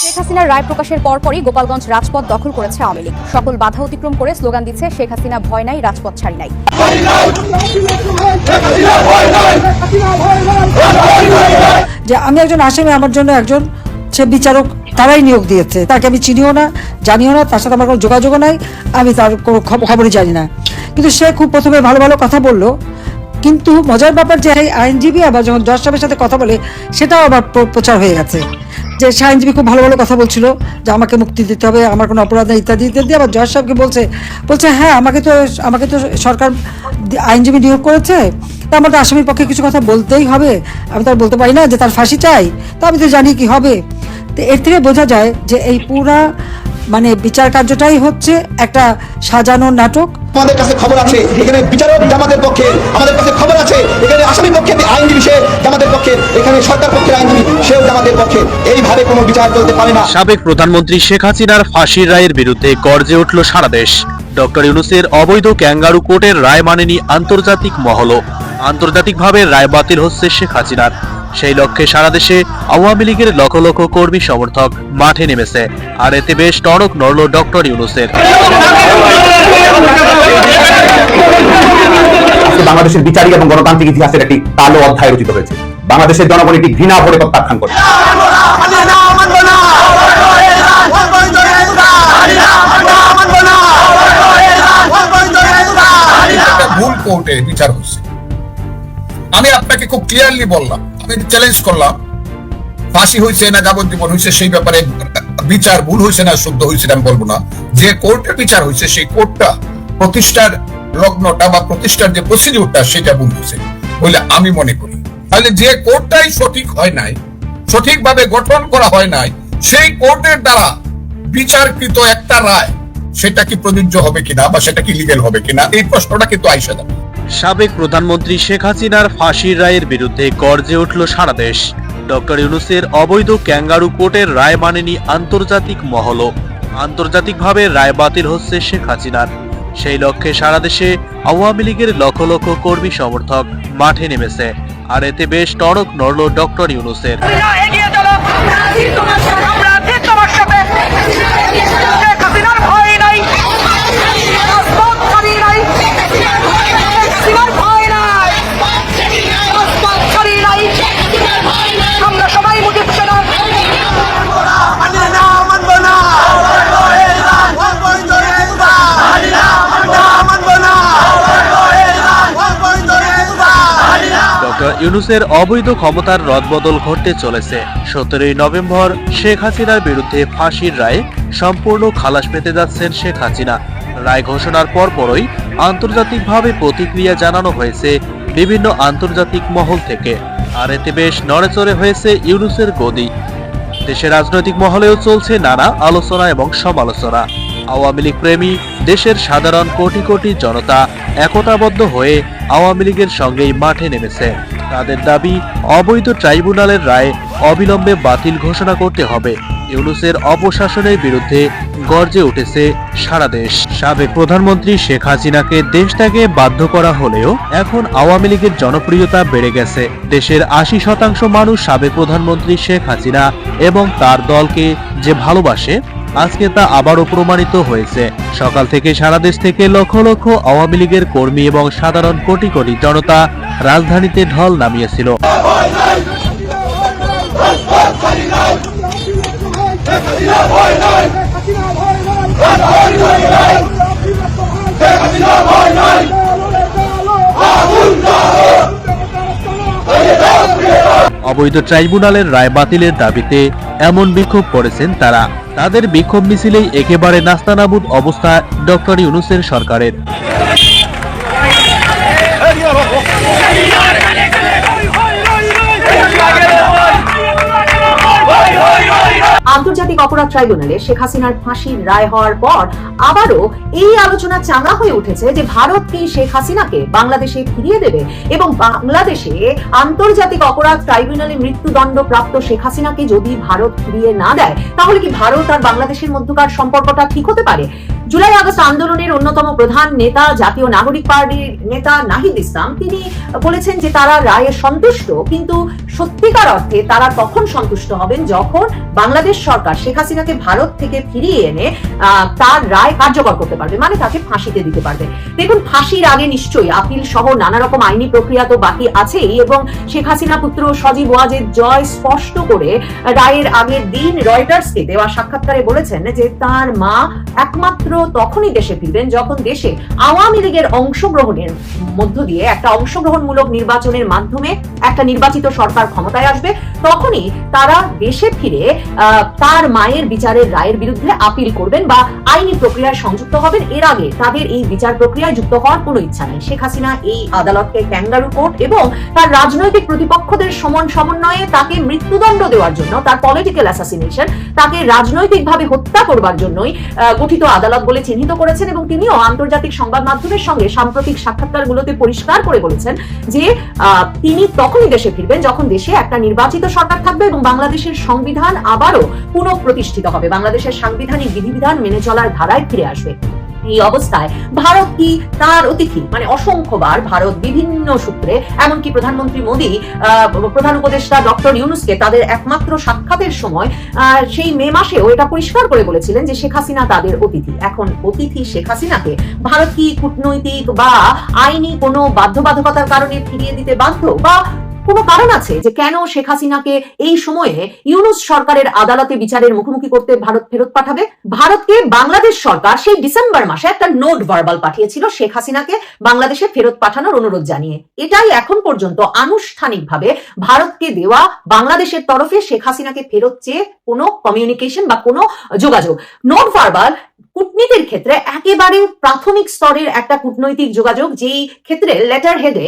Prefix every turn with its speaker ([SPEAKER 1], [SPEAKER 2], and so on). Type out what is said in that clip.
[SPEAKER 1] শেখ হাসিনার রায় প্রকাশের পরপরই গোপালগঞ্জ রাজপথ দখল করেছে আওয়ামী লীগ। সকল বাধা অতিক্রম করে স্লোগান দিচ্ছে শেখ হাসিনা, ভয় নাই, রাজপথ ছাড়ি নাই।
[SPEAKER 2] যে আমি একজন আসামি আমার জন্য একজন সে বিচারক, তারাই নিয়োগ দিয়েছে। তাকে আমি চিনিও না, জানিও না, তার সাথে আমার কোনো যোগাযোগও নাই, আমি তার কোনো খব- খবরই জানি না। কিন্তু সে খুব প্রথমে ভালো ভালো কথা বলল। কিন্তু মজার ব্যাপার যে আইনজীবী আবার যখন জজ সাহেবের সাথে কথা বলে, সেটাও আবার প্র- প্রচার হয়ে গেছে। যে সে আইনজীবী খুব ভালো ভালো কথা বলছিল, যে আমাকে মুক্তি দিতে হবে, আমার কোনো অপরাধ নেই, ইত্যাদি ইত্যাদি। আবার জজ সাহেবকে বলছে বলছে হ্যাঁ আমাকে তো আমাকে তো সরকার আইনজীবী নিয়োগ করেছে, তা আমার তো আসামির পক্ষে কিছু কথা বলতেই হবে। আমি তো বলতে পারি না যে তার ফাঁসি চাই, তা আমি তো জানি কি হবে। তো এর থেকে বোঝা যায় যে এই পুরা মানে বিচার কার্যটাই হচ্ছে একটা সাজানো নাটক
[SPEAKER 3] আমাদের কাছে খবর আছে। এখানে বিচারক জামাতের পক্ষে, আমাদের কাছে খবর আছে। এখানে আসামি পক্ষে আইনজীবী, সে জামাতের পক্ষে, এখানে সরকার পক্ষের আইনজীবী, সেও জামাতের পক্ষে। এইভাবে কোনো বিচার চলতে পারে না।
[SPEAKER 4] সাবেক প্রধানমন্ত্রী শেখ হাসিনার ফাঁসির রায়ের বিরুদ্ধে গর্জে উঠল সারা দেশ। ডক্টর ইউনুসের অবৈধ ক্যাঙ্গারু কোর্টের রায় মানেনি আন্তর্জাতিক মহল আন্তর্জাতিকভাবে রায় বাতিল হচ্ছে শেখ হাসিনার। সেই লক্ষ্যে সারা দেশে আওয়ামী লীগের লক্ষ লক্ষ কর্মী সমর্থক মাঠে নেমেছে। আর এতে বেশ টনক নড়ল ডক্টর ইউনুসের।
[SPEAKER 5] বাংলাদেশের বিচারিক এবং গণতান্ত্রিক ইতিহাসের একটি কালো অধ্যায় রচিত হয়েছে। বাংলাদেশের জনগণ এটি ঘৃণা ভরে প্রত্যাখ্যান করে।
[SPEAKER 6] ভুল কোর্টে বিচার হচ্ছে। আমি আপনাকে খুব ক্লিয়ারলি বললাম আমি চ্যালেঞ্জ করলাম। ফাঁসি হয়েছে না যাবজ্জীবন হয়েছে সেই ব্যাপারে বিচার ভুল হয়েছে না শুদ্ধ হয়েছে আমি বলব না। যে কোর্টে বিচার হয়েছে সেই কোর্টটা প্রতিষ্ঠার লগ্নটা বা প্রতিষ্ঠার যে প্রসিডিউরটা সেটা ভুল হয়েছে বলে আমি মনে করি। তাহলে যে কোর্টটাই সঠিক হয় নাই, সঠিকভাবে গঠন করা হয় নাই, সেই কোর্টের দ্বারা বিচারকৃত একটা রায়, সেটা কি প্রযোজ্য হবে কিনা বা সেটা কি লিগেল হবে কিনা, এই প্রশ্নটা কিন্তু আইসা যাবে।
[SPEAKER 4] সাবেক প্রধানমন্ত্রী শেখ হাসিনার ফাঁসির রায়ের বিরুদ্ধে গর্জে উঠল সারা দেশ। ডক্টর ইউনুসের অবৈধ ক্যাঙ্গারু কোর্টের রায় মানেনি আন্তর্জাতিক মহল আন্তর্জাতিকভাবে রায় বাতিল হচ্ছে শেখ হাসিনার। সেই লক্ষ্যে সারা দেশে আওয়ামী লীগের লক্ষ লক্ষ কর্মী সমর্থক মাঠে নেমেছে। আর এতে বেশ টনক নড়ল ডক্টর ইউনুসের। ইউনুসের অবৈধ ক্ষমতার রদবদল ঘটতে চলেছে। সতেরোই নভেম্বর শেখ হাসিনার বিরুদ্ধে ফাঁসির রায়ে সম্পূর্ণ খালাস পেতে যাচ্ছেন শেখ হাসিনা। রায় ঘোষণার পরপরই আন্তর্জাতিকভাবে প্রতিক্রিয়া জানানো হয়েছে বিভিন্ন আন্তর্জাতিক মহল থেকে। আর এতে বেশ নড়েচড়ে হয়েছে ইউনুসের গদি। দেশের রাজনৈতিক মহলেও চলছে নানা আলোচনা এবং সমালোচনা। আওয়ামী লীগ প্রেমী, দেশের সাধারণ কোটি কোটি জনতা একতাবদ্ধ হয়ে আওয়ামী লীগের সঙ্গেই মাঠে নেমেছে। তাদের দাবি, অবৈধ ট্রাইব্যুনালের রায় অবিলম্বে বাতিল ঘোষণা করতে হবে। ইউনুসের অপশাসনের বিরুদ্ধে গর্জে উঠেছে সারা দেশ। সাবেক প্রধানমন্ত্রী শেখ হাসিনাকে দেশ ত্যাগে বাধ্য করা হলেও এখন আওয়ামী লীগের জনপ্রিয়তা বেড়ে গেছে। দেশের আশি শতাংশ মানুষ সাবেক প্রধানমন্ত্রী শেখ হাসিনা এবং তার দলকে যে ভালোবাসে আজকে তা আবারও প্রমাণিত হয়েছে। সকাল থেকে সারা দেশ থেকে লক্ষ লক্ষ আওয়ামী লীগের কর্মী এবং সাধারণ কোটি কোটি জনতা রাজধানীতে ঢল নামিয়েছিল। অবৈধ ট্রাইব্যুনালের রায় বাতিলের দাবিতে এমন বিক্ষোভ করেছেন তারা। তাদের বিক্ষোভ মিছিলেই একেবারে নাস্তানাবুদ অবস্থা ডক্টর ইউনুসের সরকারের।
[SPEAKER 7] আন্তর্জাতিক অপরাধ ট্রাইব্যুনালে শেখ হাসিনার ফাঁসির রায় হওয়ার পর আবারও এই আলোচনা চাঙা হয়ে উঠেছে যে ভারত কি শেখ হাসিনাকে বাংলাদেশে ফিরিয়ে দেবে এবং বাংলাদেশে আন্তর্জাতিক অপরাধ ট্রাইব্যুনালে মৃত্যুদণ্ড প্রাপ্ত শেখ হাসিনাকে যদি ভারত ফিরিয়ে না দেয়, তাহলে কি ভারত আর বাংলাদেশের মধ্যকার সম্পর্কটা ঠিক হতে পারে? জুলাই আগস্ট আন্দোলনের অন্যতম প্রধান নেতা, জাতীয় নাগরিক পার্টির নেতা নাহিদ ইসলাম, তিনি বলেছেন যে তারা রায়ে সন্তুষ্ট, কিন্তু সত্যিকার অর্থে তারা তখন সন্তুষ্ট হবেন যখন বাংলাদেশ সরকার শেখ হাসিনাকে ভারত থেকে ফিরিয়ে এনে তার রায় কার্যকর করতে পারবে মানে তাকে ফাঁসিতে দিতে পারবে। দেখুন, ফাঁসির আগে নিশ্চয়ই আপিল সহ নানা রকম আইনি প্রক্রিয়া তো বাকি আছেই এবং শেখ হাসিনা পুত্র সজীব ওয়াজেদ জয় স্পষ্ট করে রায়ের আগের দিন রয়টার্সকে দেওয়া সাক্ষাৎকারে বলেছেন যে তার মা একমাত্র তখনই দেশে ফিরবেন যখন দেশে আওয়ামী লীগের অংশগ্রহণের মধ্য দিয়ে একটা অংশগ্রহণমূলক নির্বাচনের মাধ্যমে একটা নির্বাচিত সরকার ক্ষমতায় আসবে, তখনই তারা দেশে ফিরে তার মায়ের বিচারের রায়ের বিরুদ্ধে আপিল করবেন বা আইনি প্রক্রিয়ায় সংযুক্ত হবেন। এর আগে তাদের এই বিচার প্রক্রিয়ায় যুক্ত হওয়ার কোনো ইচ্ছা নেই। শেখ হাসিনা এই আদালতকে ক্যাঙ্গারু কোর্ট এবং তার রাজনৈতিক প্রতিপক্ষদের সমান সমন্বয়ে তাকে মৃত্যুদণ্ড দেওয়ার জন্য, তার পলিটিক্যাল অ্যাসাসিনেশন তাকে রাজনৈতিকভাবে হত্যা করবার জন্যই গঠিত আদালত বলে চিহ্নিত করেছেন এবং তিনিও আন্তর্জাতিক সংবাদ মাধ্যমের সঙ্গে সাম্প্রতিক সাক্ষাৎকারগুলোতে পরিষ্কার করে বলেছেন যে তিনি তখনই দেশে ফিরবেন যখন দেশে একটা নির্বাচিত সরকার থাকবে এবং বাংলাদেশের সংবিধান আবারও পুনঃপ্রতিষ্ঠিত হবে। বাংলাদেশের সাংবিধানিক বিধিবিধান মেনে চলার ধারায় ফিরে আসবে। এই অবস্থায় ভারত কি তার অতিথি? মানে অসংখ্যবার ভারত বিভিন্ন সূত্রে, এমনকি প্রধানমন্ত্রী মোদী প্রধান উপদেষ্টা ডক্টর ইউনুসকে তাদের একমাত্র সাক্ষাতের সময় সেই মে মাসেও এটা পরিষ্কার করে বলেছিলেন যে শেখ হাসিনা তাদের অতিথি। এখন অতিথি শেখ হাসিনাকে ভারত কি কূটনৈতিক বা আইনি কোনো বাধ্যবাধকতার কারণে ফিরিয়ে দিতে বাধ্য? বা কোনো কারণ আছে যে কেন শেখ হাসিনাকে এই সময়ে ইউনুস সরকারের আদালতে বিচারের মুখোমুখি করতে ভারত ফেরত পাঠাবে? ভারতকে বাংলাদেশ সরকার সেই ডিসেম্বর মাসে একটা নোট ভার্বাল পাঠিয়েছিল শেখ হাসিনাকে বাংলাদেশে ফেরত পাঠানোর অনুরোধ জানিয়ে। এটাই এখন পর্যন্ত আনুষ্ঠানিকভাবে ভারতকে দেওয়া বাংলাদেশের তরফে শেখ হাসিনাকে ফেরত চেয়ে কোনো কমিউনিকেশন বা কোনো যোগাযোগ। নোট ভার্বাল কূটনীতির ক্ষেত্রে একেবারে প্রাথমিক স্তরের একটা কূটনৈতিক যোগাযোগ যেই ক্ষেত্রে লেটার হেডে